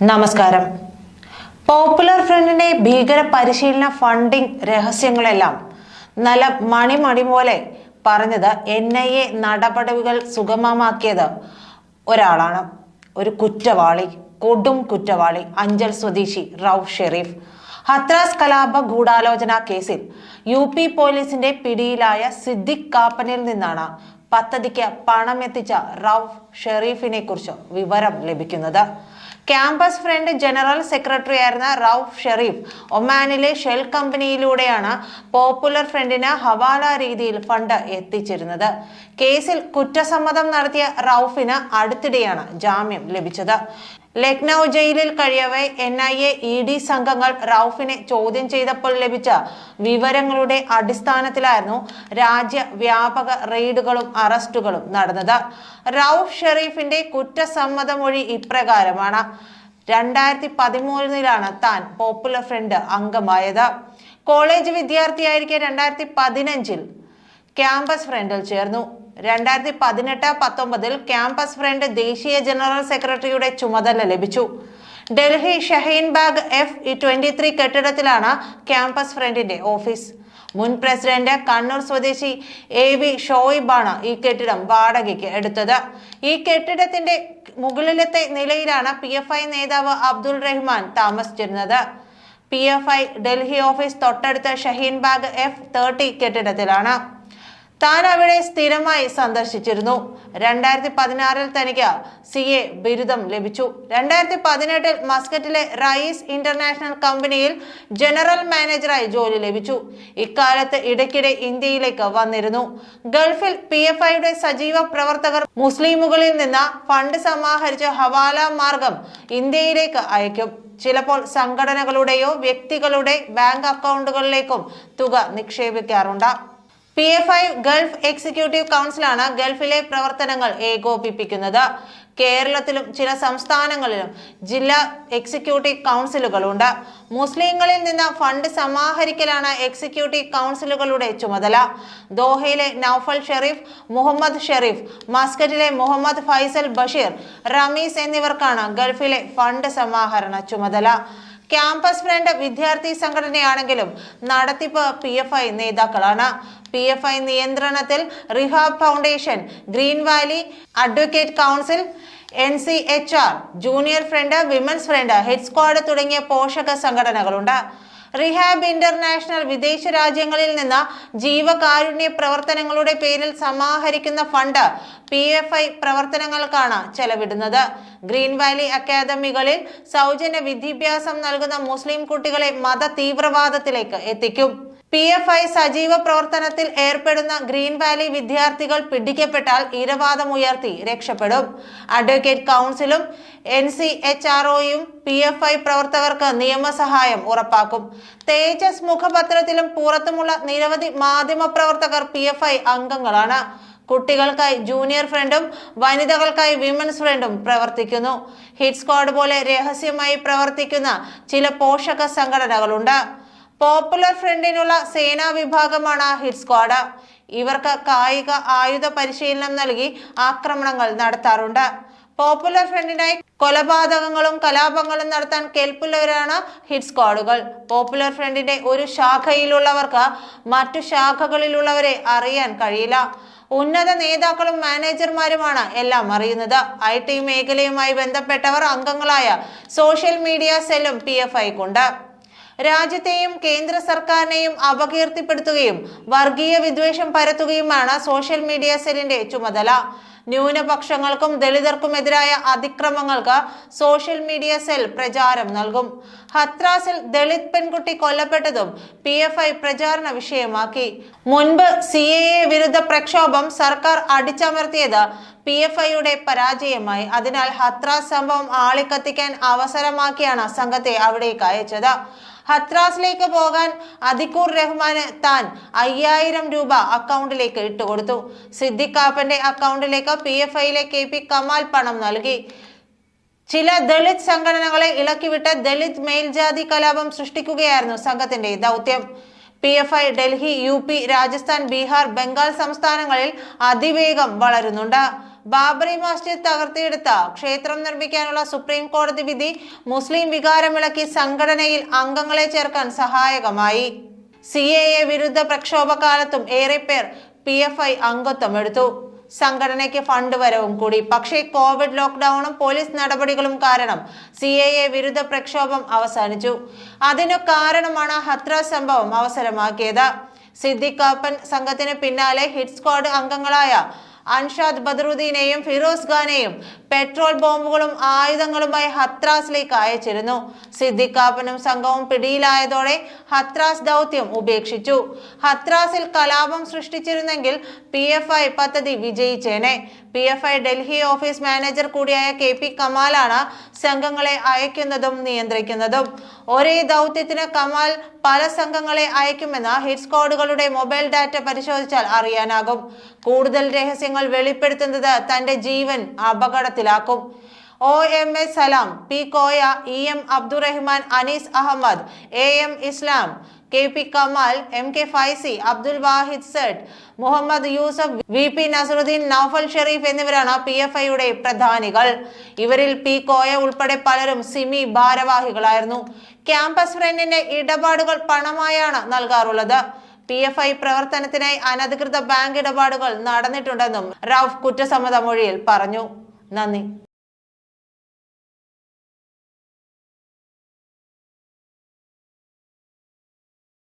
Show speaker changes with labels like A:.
A: നമസ്കാരം. പോപ്പുലർ ഫ്രണ്ടിന്റെ ഭീകര പരിശീലന ഫണ്ടിംഗ് രഹസ്യങ്ങളെല്ലാം നല്ല മണിമണി പോലെ പറഞ്ഞത് എൻ ഐ എ നടപടികൾ സുഗമമാക്കിയത് ഒരാളാണ്. ഒരു കുറ്റവാളി കൊടും കുറ്റവാളി അഞ്ചൽ സ്വദേശി റൌഫ് ഷെരീഫ്. ഹത്രാസ് കലാപ ഗൂഢാലോചന കേസിൽ യു പി പോലീസിന്റെ പിടിയിലായ സിദ്ദിഖ് കാപ്പനിൽ നിന്നാണ് പദ്ധതിക്ക് പണമെത്തിച്ച റൌഫ് ഷെരീഫിനെ കുറിച്ച് വിവരം ലഭിക്കുന്നത്. ക്യാമ്പസ് ഫ്രണ്ട് ജനറൽ സെക്രട്ടറി ആയിരുന്ന റൌഫ് ഷെറീഫ് ഒമാനിലെ ഷെൽ കമ്പനിയിലൂടെയാണ് പോപ്പുലർ ഫ്രണ്ടിന് ഹവാല രീതിയിൽ ഫണ്ട് എത്തിച്ചിരുന്നത്. കേസിൽ കുറ്റസമ്മതം നടത്തിയ റൌഫിന് അടുത്തിടെയാണ് ജാമ്യം ലഭിച്ചത്. ലക്നൌ ജയിലിൽ കഴിയവെ N I A E D സംഘങ്ങൾ റൌഫിനെ ചോദ്യം ചെയ്തപ്പോൾ ലഭിച്ച വിവരങ്ങളുടെ അടിസ്ഥാനത്തിലായിരുന്നു രാജ്യവ്യാപക റെയ്ഡുകളും അറസ്റ്റുകളും നടന്നത്. റൌഫ് ഷെറീഫിന്റെ കുറ്റസമ്മതമൊഴി ഇപ്രകാരമാണ്. രണ്ടായിരത്തി പതിമൂന്നിലാണ് താൻ പോപ്പുലർ ഫ്രണ്ട് അംഗമായത്. കോളേജ് വിദ്യാർത്ഥിയായിരിക്കെ രണ്ടായിരത്തി പതിനഞ്ചിൽ ക്യാമ്പസ് ഫ്രണ്ടിൽ ചേർന്നു. രണ്ടായിരത്തി പതിനെട്ട് പത്തൊമ്പതിൽ ക്യാമ്പസ് ഫ്രണ്ട് ദേശീയ ജനറൽ സെക്രട്ടറിയുടെ ചുമതല ലഭിച്ചു. Delhi Shaheen Bagh F twenty three കെട്ടിടത്തിലാണ് campus ഫ്രണ്ടിന്റെ ഓഫീസ്. മുൻ പ്രസിഡന്റ് കണ്ണൂർ സ്വദേശി എ വി ഷോയിബാണ് ഈ കെട്ടിടം വാടകയ്ക്ക് എടുത്തത്. ഈ കെട്ടിടത്തിന്റെ മുകളിലത്തെ നിലയിലാണ് പി എഫ് ഐ നേതാവ് അബ്ദുൾ റഹ്മാൻ താമസിച്ചിരുന്നത്. P F I Delhi office തൊട്ടടുത്ത ഷഹീൻ ബാഗ് എഫ് തേർട്ടി കെട്ടിടത്തിലാണ്. താൻ അവിടെ സ്ഥിരമായി സന്ദർശിച്ചിരുന്നു. രണ്ടായിരത്തി പതിനാറിൽ തനിക്ക് സി എ ബിരുദം ലഭിച്ചു. രണ്ടായിരത്തി പതിനെട്ടിൽ മസ്കറ്റിലെ റൈസ് ഇന്റർനാഷണൽ കമ്പനിയിൽ ജനറൽ മാനേജറായി ജോലി ലഭിച്ചു. ഇക്കാലത്ത് ഇടയ്ക്കിടെ ഇന്ത്യയിലേക്ക് വന്നിരുന്നു. ഗൾഫിൽ പി എഫ് ഐയുടെ സജീവ പ്രവർത്തകർ മുസ്ലിമുകളിൽ നിന്ന് ഫണ്ട് സമാഹരിച്ച ഹവാല മാർഗം ഇന്ത്യയിലേക്ക് അയക്കും. ചിലപ്പോൾ സംഘടനകളുടെയോ വ്യക്തികളുടെ ബാങ്ക് അക്കൗണ്ടുകളിലേക്കും തുക നിക്ഷേപിക്കാറുണ്ട് P F I Gulf executive കൗൺസിലാണ് ഗൾഫിലെ പ്രവർത്തനങ്ങൾ ഏകോപിപ്പിക്കുന്നത്. കേരളത്തിലും ചില സംസ്ഥാനങ്ങളിലും ജില്ലാ എക്സിക്യൂട്ടീവ് കൗൺസിലുകളുണ്ട് മുസ്ലിങ്ങളിൽ നിന്ന് ഫണ്ട് സമാഹരിക്കലാണ് എക്സിക്യൂട്ടീവ് കൗൺസിലുകളുടെ ചുമതല. ദോഹയിലെ നൌഫൽ ഷെറീഫ് മുഹമ്മദ് ഷെറീഫ് മസ്കറ്റിലെ മുഹമ്മദ് ഫൈസൽ ബഷീർ റമീസ് എന്നിവർക്കാണ് ഗൾഫിലെ ഫണ്ട് സമാഹരണ ചുമതല. ക്യാമ്പസ് ഫ്രണ്ട് വിദ്യാർത്ഥി സംഘടനയാണെങ്കിലും നടത്തിപ്പ് പി എഫ് ഐ നേതാക്കളാണ്. പി എഫ് ഐ നിയന്ത്രണത്തിൽ rehab foundation green valley advocate council N C H R junior front women's front hit squad തുടങ്ങിയ പോഷക സംഘടനകളുണ്ട്. റിഹാബ് ഇന്റർനാഷണൽ വിദേശ രാജ്യങ്ങളിൽ നിന്ന് ജീവകാരുണ്യ പ്രവർത്തനങ്ങളുടെ പേരിൽ സമാഹരിക്കുന്ന ഫണ്ട് പി എഫ് ഐ പ്രവർത്തനങ്ങൾക്കാണ് ചെലവിടുന്നത്. ഗ്രീൻ വാലി അക്കാദമികളിൽ സൗജന്യ വിദ്യാഭ്യാസം നൽകുന്ന മുസ്ലിം കുട്ടികളെ മത തീവ്രവാദത്തിലേക്ക് എത്തിക്കും. പി എഫ് ഐ സജീവ പ്രവർത്തനത്തിൽ ഏർപ്പെടുന്ന ഗ്രീൻ വാലി വിദ്യാർത്ഥികൾ പിടിക്കപ്പെട്ടാൽ ഇരവാദമുയർത്തി രക്ഷപ്പെടും. അഡ്വക്കേറ്റ് കൗൺസിലും എൻ സി എച്ച് ആർ ഒയും പി എഫ് ഐ പ്രവർത്തകർക്ക് നിയമസഹായം ഉറപ്പാക്കും. തേജസ് മുഖപത്രത്തിലും പുറത്തുമുള്ള നിരവധി മാധ്യമ പ്രവർത്തകർ പി എഫ് ഐ അംഗങ്ങളാണ്. കുട്ടികൾക്കായി ജൂനിയർ ഫ്രണ്ടും വനിതകൾക്കായി വിമൻസ് ഫ്രണ്ടും പ്രവർത്തിക്കുന്നു. ഹിറ്റ് സ്ക്വാഡ് പോലെ രഹസ്യമായി പ്രവർത്തിക്കുന്ന ചില പോഷക സംഘടനകളുണ്ട്. പോപ്പുലർ ഫ്രണ്ടിനുള്ള സേനാ വിഭാഗമാണ് ഹിറ്റ് സ്ക്വാഡ് ഇവർക്ക് കായിക ആയുധ പരിശീലനം നൽകി ആക്രമണങ്ങൾ നടത്താറുണ്ട്. പോപ്പുലർ ഫ്രണ്ടിനായി കൊലപാതകങ്ങളും കലാപങ്ങളും നടത്താൻ കേൾപ്പുള്ളവരാണ് ഹിറ്റ് സ്ക്വാഡുകൾ പോപ്പുലർ ഫ്രണ്ടിന്റെ ഒരു ശാഖയിലുള്ളവർക്ക് മറ്റു ശാഖകളിലുള്ളവരെ അറിയാൻ കഴിയില്ല. ഉന്നത നേതാക്കളും മാനേജർമാരുമാണ് എല്ലാം അറിയുന്നത്. ഐ ടി മേഖലയുമായി ബന്ധപ്പെട്ടവർ അംഗങ്ങളായ സോഷ്യൽ മീഡിയ സെല്ലും പി എഫ് ഐക്കുണ്ട് രാജ്യത്തെയും കേന്ദ്ര സർക്കാരിനെയും അപകീർത്തിപ്പെടുത്തുകയും വർഗീയ വിദ്വേഷം പരത്തുകയുമാണ് സോഷ്യൽ മീഡിയ സെല്ലിന്റെ ചുമതല. ന്യൂനപക്ഷങ്ങൾക്കും ദളിതർക്കുമെതിരായ അതിക്രമങ്ങൾക്ക് സോഷ്യൽ മീഡിയ സെൽ പ്രചാരം നൽകും. ഹത്രാസിൽ ദളിത് പെൺകുട്ടി കൊല്ലപ്പെട്ടതും പി എഫ് ഐ പ്രചാരണ വിഷയമാക്കി. മുൻപ് സി എ എ വിരുദ്ധ പ്രക്ഷോഭം സർക്കാർ അടിച്ചമർത്തിയത് പി എഫ് ഐയുടെ പരാജയമായി. അതിനാൽ ഹത്രാസ് സംഭവം ആളിക്കത്തിക്കാൻ അവസരമാക്കിയാണ് സംഘത്തെ അവിടേക്ക് അയച്ചത്. ഹത്രാസിലേക്ക് പോകാൻ അതിക്കൂർ റഹ്മാന് താൻ അയ്യായിരം രൂപ അക്കൗണ്ടിലേക്ക് ഇട്ടുകൊടുത്തു. സിദ്ദിഖ് കാപ്പന്റെ അക്കൗണ്ടിലേക്ക് പി എഫ് ഐയിലെ കെ പി കമാൽ പണം നൽകി. ചില ദളിത് സംഘടനകളെ ഇളക്കിവിട്ട് ദളിത് മേൽജാതി കലാപം സൃഷ്ടിക്കുകയായിരുന്നു സംഘത്തിന്റെ ദൗത്യം. P F I Delhi U P Rajasthan Bihar Bengal സംസ്ഥാനങ്ങളിൽ അതിവേഗം വളരുന്നുണ്ട്. ബാബറി മസ്ജിദ് തകർത്തിയെടുത്ത ക്ഷേത്രം നിർമ്മിക്കാനുള്ള സുപ്രീം കോടതി വിധി മുസ്ലിം വികാരമിളക്കി സംഘടനയിൽ അംഗങ്ങളെ ചേർക്കാൻ സഹായകമായി. സി എ എ വിരുദ്ധ പ്രക്ഷോഭകാലത്തും ഏറെ പേർ പി എഫ് ഐ അംഗത്വം എടുത്തു. സംഘടനയ്ക്ക് ഫണ്ട് വരവും കൂടി. പക്ഷേ കോവിഡ് ലോക്ക്ഡൌണും പോലീസ് നടപടികളും കാരണം സി എ എ വിരുദ്ധ പ്രക്ഷോഭം അവസാനിച്ചു. അതിനു കാരണമാണ് ഹത്ര സംഭവം അവസരമാക്കിയത്. സിദ്ദിഖാപ്പൻ സംഘത്തിന് പിന്നാലെ ഹിറ്റ് സ്ക്വാഡ് അംഗങ്ങളായ അൻഷാദ് ബദറുദ്ദീനെയും ഫിറോസ് ഖാനെയും പെട്രോൾ ബോംബുകളും ആയുധങ്ങളുമായി ഹത്രാസിലേക്ക് അയച്ചിരുന്നു. സിദ്ദിഖാപ്പനും സംഘവും പിടിയിലായതോടെ ഹത്രാസ് ദൗത്യം ഉപേക്ഷിച്ചു. ഹത്രാസിൽ കലാപം സൃഷ്ടിച്ചിരുന്നെങ്കിൽ പി എഫ് ഐ പദ്ധതി വിജയിച്ചേനെ. P F I Delhi office manager കൂടിയായ കെ പി കമാലാണ് സംഘങ്ങളെ അയക്കുന്നതും നിയന്ത്രിക്കുന്നതും. ഒരേ ദൗത്യത്തിന് കമാൽ പല സംഘങ്ങളെ അയക്കുമെന്ന് ഹിറ്റ് സ്ക്വാഡുകളുടെ മൊബൈൽ ഡാറ്റ പരിശോധിച്ചാൽ അറിയാനാകും. കൂടുതൽ രഹസ്യങ്ങൾ വെളിപ്പെടുത്തുന്നത് തന്റെ ജീവൻ അപകടത്തിലാക്കും. O M A Salam P Koya E M Abdurahman Anees Ahmed A M Islam K P Kamal M K Faizy Abdul Wahid Z Mohammed Yusuf V P Nasaruddin Naufal Sherif എന്നിവരാണ് P F ഐയുടെ പ്രധാനികൾ. ഇവരിൽ P Koya ഉൾപ്പെടെ പലരും Simi ഭാരവാഹികളായിരുന്നു. Campus ഫ്രണ്ടിന്റെ ഇടപാടുകൾ പണമായാണ് നൽകാറുള്ളത്. P F I പ്രവർത്തനത്തിനായി അനധികൃത ബാങ്ക് ഇടപാടുകൾ നടന്നിട്ടുണ്ടെന്നും റൌഫ് കുറ്റസമ്മത മൊഴിയിൽ പറഞ്ഞു. നന്ദി.